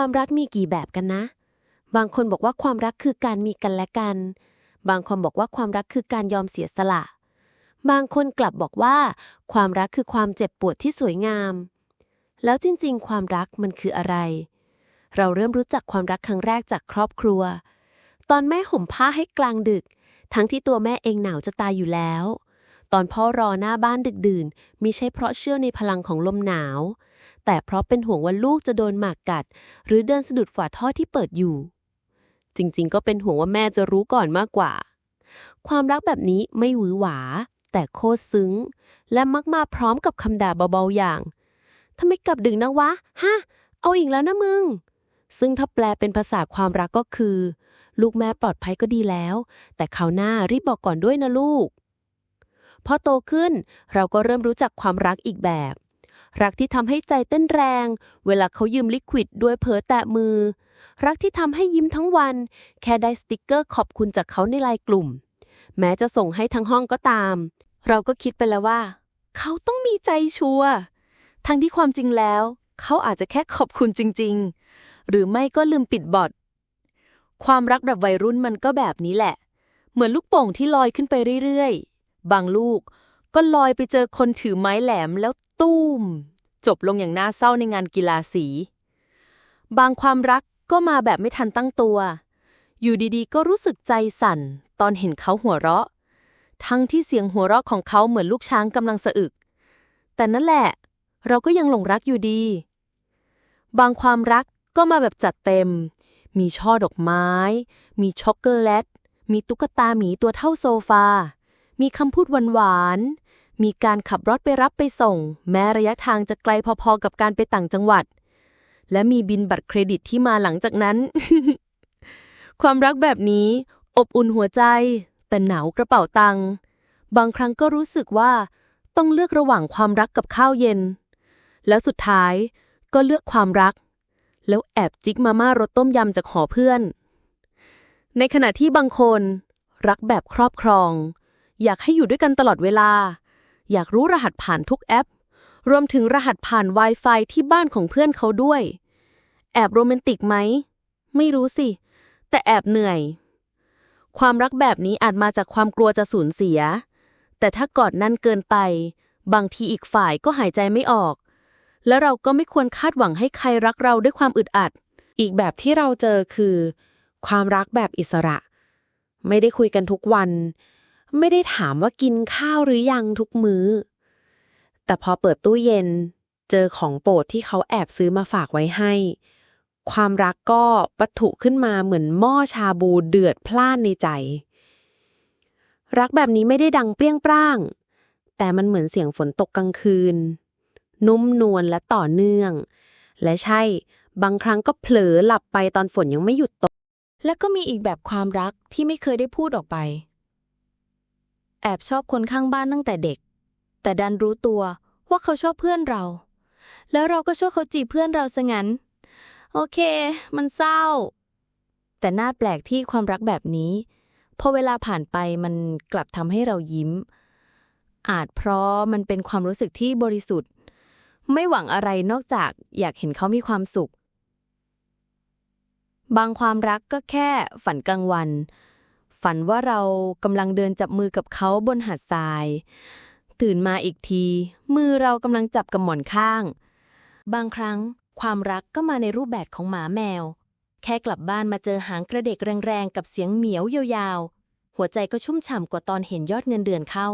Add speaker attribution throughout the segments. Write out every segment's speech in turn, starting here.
Speaker 1: ความรักมีกี่แบบกันนะ บางคนบอกว่าความรักคือการมีกันและกัน บางคนบอกว่าความรักคือการยอมเสียสละ บางคนกลับบอกว่า ความรักคือความเจ็บปวดที่สวยงาม แล้วจริงๆ ความรักมันคืออะไร เราเริ่มรู้จักความรักครั้งแรกจากครอบครัว ตอนแม่ห่มผ้าให้กลางดึก ทั้งที่ตัวแม่เองหนาวจะตายอยู่แล้ว ตอนพ่อรอหน้าบ้านดึกดื่นมิใช่เพราะเชื่อในพลังของลมหนาว แต่เพราะเป็นห่วงว่าลูกจะโดนหมากกัด หรือเดินสะดุดฝาท่อที่เปิดอยู่ จริงๆ ก็เป็นห่วงว่าแม่จะรู้ก่อนมากกว่า ความรักแบบนี้ไม่หวือหวา แต่โคตรซึ้ง และมักมาพร้อมกับคำด่าเบาๆอย่างทำไมกลับดึกนะวะฮะเอาอีกแล้วนะมึง ซึ่งถ้าแปลเป็นภาษาความรักก็คือ ลูกแม่ปลอดภัยก็ดีแล้ว แต่คราวหน้ารีบบอกก่อนด้วยนะลูก พอโตขึ้น เราก็เริ่มรู้จักความรักอีกแบบ รักที่ทำให้ใจเต้นแรง เวลาเขายืมลิควิดด้วยเผลอแตะมือ รักที่ทำให้ยิ้มทั้งวัน แค่ได้สติกเกอร์ขอบคุณจากเขาในไลน์กลุ่ม แม้จะส่งให้ทั้งห้องก็ตาม เราก็คิดไปแล้วว่า เขาต้องมีใจชัวร์ทั้งที่ความจริงแล้ว เขาอาจจะแค่ขอบคุณจริง ๆ หรือไม่ก็ลืมปิดบอทความรักแบบวัยรุ่นมันก็แบบนี้แหละ เหมือนลูกโป่งที่ลอยขึ้นไปเรื่อยๆ บางลูกก็ลอยไปเจอคนถือไม้แหลมแล้วตุ้ม จบลงอย่างน่าเศร้าในงานกีฬาสี บางความรักก็มาแบบไม่ทันตั้งตัว อยู่ดีๆ ก็รู้สึกใจสั่น ตอนเห็นเขาหัวเราะ ทั้งที่เสียงหัวเราะของเขาเหมือนลูกช้างกำลังสะอึก แต่นั่นแหละ เราก็ยังหลงรักอยู่ดี บางความรักก็มาแบบจัดเต็ม มีช่อดอกไม้ มีช็อกโกแลต มีตุ๊กตาหมีตัวเท่าโซฟา มีคำพูดหวานๆ มีการขับรถไปรับไปส่ง แม้ระยะทางจะไกลพอๆกับการไปต่างจังหวัด และมีบินบัตรเครดิตที่มาหลังจากนั้น ความรักแบบนี้ อบอุ่นหัวใจ แต่หนาวกระเป๋าตังค์บางครั้งก็รู้สึกว่าต้องเลือกระหว่างความรักกับข้าวเย็น แล้วสุดท้ายก็เลือกความรัก แล้วแอบจิกมาม่ารสต้มยำจากหอเพื่อน ในขณะที่บางคน รักแบบครอบครอง อยากให้อยู่ด้วยกันตลอดเวลา อยากรู้รหัสผ่านทุกแอป รวมถึงรหัสผ่าน Wi-Fi ที่บ้านของเพื่อนเขาด้วย แอบโรแมนติกไหม ไม่รู้สิ แต่แอบเหนื่อย ความรักแบบนี้อาจมาจากความกลัวจะสูญเสีย แต่ถ้ากอดนั่นเกินไป บางทีอีกฝ่ายก็หายใจไม่ออก และเราก็ไม่ควรคาดหวังให้ใครรักเราด้วยความอึดอัด
Speaker 2: อีกแบบที่เราเจอคือ ความรักแบบอิสระ ไม่ได้คุยกันทุกวัน ไม่ได้ถามว่ากินข้าวหรือยังทุกมื้อ แต่พอเปิดตู้เย็น เจอของโปรดที่เขาแอบซื้อมาฝากไว้ให้ ความรักก็ปะทุขึ้นมาเหมือนหม้อชาบูเดือดพล่านในใจ รักแบบนี้ไม่ได้ดังเปรี้ยงปร้าง แต่มันเหมือนเสียงฝนตกกลางคืน นุ่มนวลและต่อเนื่อง และใช่ บางครั้งก็เผลอหลับไปตอนฝนยังไม่หยุดตก
Speaker 1: และก็มีอีกแบบความรักที่ไม่เคยได้พูดออกไป แอบชอบคนข้างบ้านตั้งแต่เด็ก แต่ดันรู้ตัวว่าเขาชอบเพื่อนเรา แล้วเราก็ช่วยเขาจีบเพื่อนเราซะงั้น โอเค มันเศร้า แต่น่าแปลกที่ความรักแบบนี้ พอเวลาผ่านไปมันกลับทำให้เรายิ้ม อาจเพราะมันเป็นความรู้สึกที่บริสุทธิ์ ไม่หวังอะไรนอกจากอยากเห็นเขามีความสุข บางความรักก็แค่ฝันกลางวัน ฝันว่าเรากำลังเดินจับมือกับเขาบนหาดทราย ตื่นมาอีกที มือเรากำลังจับกับหมอนข้าง บางครั้งความรักก็มาในรูปแบบของหมาแมว แค่กลับบ้านมาเจอหางกระเดกแรงๆ กับเสียงเหมียวยาวๆ หัวใจก็ชุ่มฉ่ำกว่าตอนเห็นยอดเงินเดือนเข้า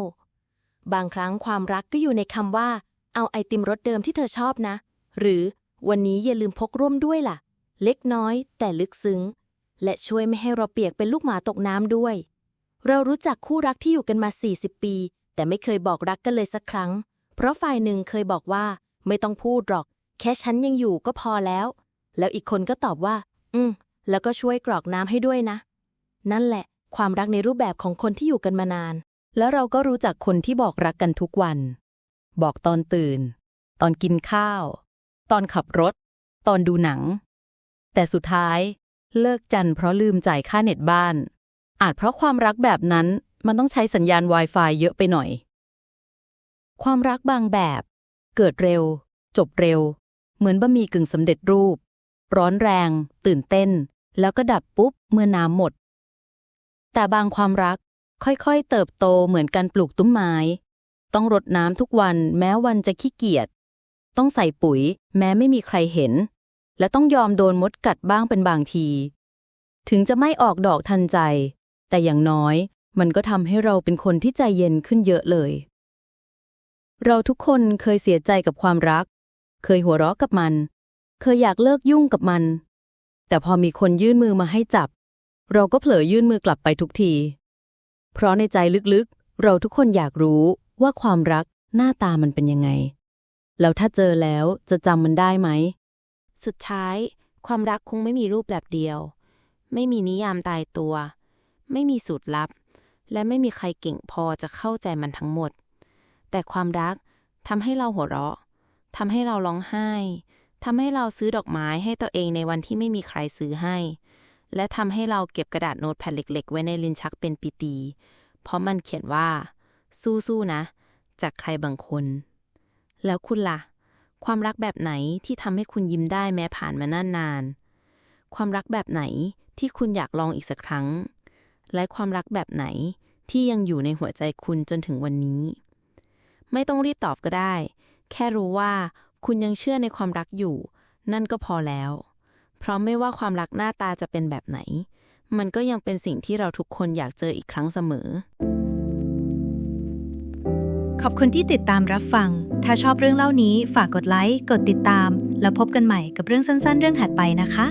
Speaker 1: บางครั้งความรักก็อยู่ในคำว่า เอาไอติมรสเดิมที่เธอชอบนะ หรือวันนี้อย่าลืมพกร่วมด้วยล่ะ เล็กน้อยแต่ลึกซึ้ง และช่วยไม่ให้เราเปียกเป็นลูกหมาตกน้ำด้วย เรารู้จักคู่รักที่อยู่กันมา 40 ปี แต่ไม่เคยบอกรักกันเลยสักครั้ง เพราะฝ่ายหนึ่งเคยบอกว่า ไม่ต้องพูดหรอก แค่ฉันยังอยู่ก็พอแล้ว แล้วอีกคนก็ตอบว่า อืม แล้วก็ช่วยกรอกน้ำให้ด้วยนะ นั่นแหละ ความรักในรูปแบบของคนที่อยู่กันมานาน แล้วเราก็รู้จักคนที่บอกรักกันทุกวัน บอกตอนตื่น ตอนกินข้าว ตอนขับรถ ตอนดูหนัง แต่สุดท้าย เลิกจันเพราะลืมจ่ายค่าเน็ตบ้าน อาจเพราะความรักแบบนั้นมันต้องใช้สัญญาณ Wi-Fi เยอะไปหน่อย ความรักบางแบบ เกิดเร็ว จบเร็ว เหมือนบะหมี่กึ่งสำเร็จรูปโป
Speaker 3: ร้อนแรง ตื่นเต้น แล้วก็ดับปุ๊บเมื่อน้ำหมด แต่บางความรักค่อยๆ เติบโตเหมือนการปลูกต้นไม้ ต้องรดน้ำทุกวันแม้วันจะขี้เกียจ ต้องใส่ปุ๋ย แม้ไม่มีใครเห็น และต้องยอมโดนมดกัดบ้างเป็นบางที ถึงจะไม่ออกดอกทันใจ แต่อย่างน้อย มันก็ทำให้เราเป็นคนที่ใจเย็นขึ้นเยอะเลย เราทุกคนเคยเสียใจกับความรัก เคยหัวเราะกับมัน เคยอยากเลิกยุ่งกับมัน แต่พอมีคนยื่นมือมาให้จับ เราก็เผลอยื่นมือกลับไปทุกที เพราะในใจลึกๆ เราทุกคนอยากรู้ว่าความรักหน้าตามันเป็นยังไง แล้วถ้าเจอแล้วจะจำมันได้ไหม
Speaker 2: สุดท้าย ความรักคงไม่มีรูปแบบเดียว ไม่มีนิยามตายตัว ไม่มีสูตรลับ และไม่มีใครเก่งพอจะเข้าใจมันทั้งหมด แต่ความรักทำให้เราหัวเราะทำให้เราร้องไห้ทำให้เราซื้อดอกไม้ให้ตัวเองในวันที่ไม่มีใครซื้อให้ และทำให้เราเก็บกระดาษโน้ตแผ่นเล็ก ๆ ไว้ในลิ้นชักเป็นปีตี เพราะมันเขียนว่า สู้ๆนะ จากใครบางคน แล้วคุณล่ะ ความรักแบบไหนที่ทำให้คุณยิ้มได้แม้ผ่านมานานนาน ความรักแบบไหนที่คุณอยากลองอีกสักครั้ง และความรักแบบไหนที่ยังอยู่ในหัวใจคุณจนถึงวันนี้ ไม่ต้องรีบตอบก็ได้ แค่รู้ว่าคุณยังเชื่อในความรักอยู่ นั่นก็พอแล้ว เพราะไม่ว่าความรักหน้าตาจะเป็นแบบไหน มันก็ยังเป็นสิ่งที่เราทุกคนอยากเจออีกครั้งเสมอ
Speaker 4: ขอบคุณที่ติดตามรับฟัง ถ้าชอบเรื่องเล่านี้ฝากกดไลค์ กดติดตาม แล้วพบกันใหม่กับเรื่องสั้น ๆ เรื่องถัดไปนะคะ